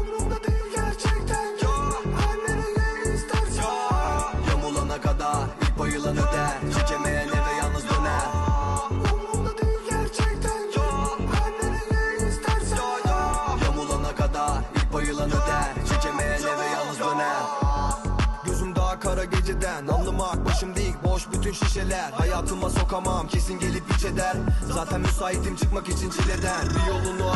Umrumda değil gerçekten. Her nereye istersen. Yamulana kadar ilk bayılan öder. Çekemeyen eve yalnız döner. Umrumda değil gerçekten. Her nereye istersen. Yamulana kadar ilk bayılan öder. Çekemeyen eve yalnız döner. Gözüm daha kara geceden. Anlamak başım değil boş bütün şişeler. Hayatıma sokamam. Kesin gelip iç eder. Zaten müsaitim çıkmak için çileden. Bir yolunu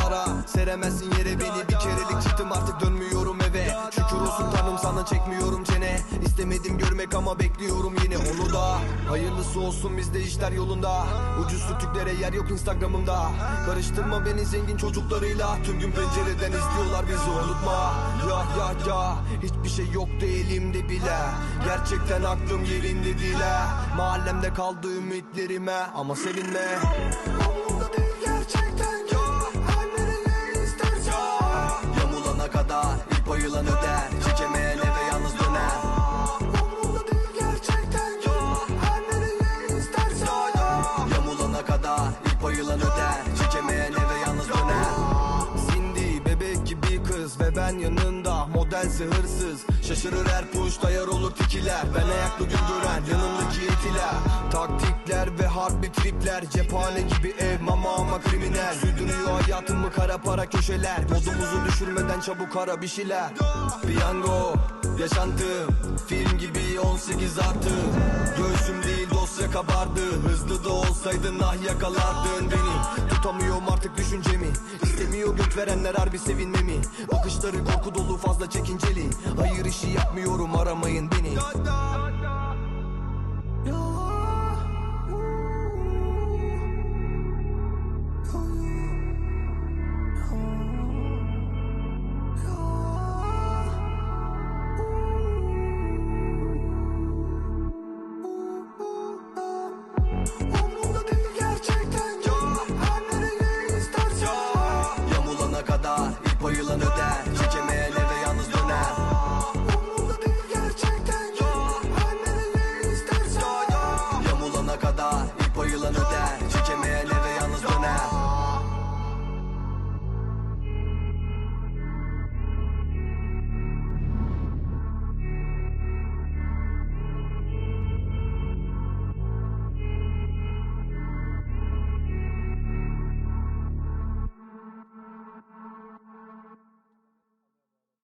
ara seremezsin yere beni. Bir kerelik çıktım artık dönmüyorum eve. Şükür olsun tanrım sana çekmiyorum çene. İstemedim görmek ama bekliyorum yine onu da. Hayırlısı olsun bizde işler yolunda. Ucuz sütüklere yer yok instagramımda. Karıştırma beni zengin çocuklarıyla. Tüm gün pencereden izliyorlar bizi unutma. Ya ya ya hiçbir şey yoktu elimde bile. Gerçekten aklım yerinde değil ha. Mahallemde kaldı ümitlerime ama sevinme ve ben yanında. Modelse hırsız. Şaşırır her push dayar olur tikiler Ben ayaklı gün gören yanımdaki etiler Taktikler ve harbi tripler. Cephane gibi ev mama ama kriminal. Sürdürüyor hayatımı kara para köşeler. Modumuzu düşürmeden çabuk ara bir şeyler. Piyango yaşantım Film gibi 18 artı. Göğsüm değil dosya kabardı. Hızlı da olsaydın ah yakalardın beni. Tutamıyorum artık düşüncemi. İstemiyor göt verenler harbi sevinmemi. Bakışları korku dolu fazla çekinceli. Hayır işi yapmıyorum aramayın beni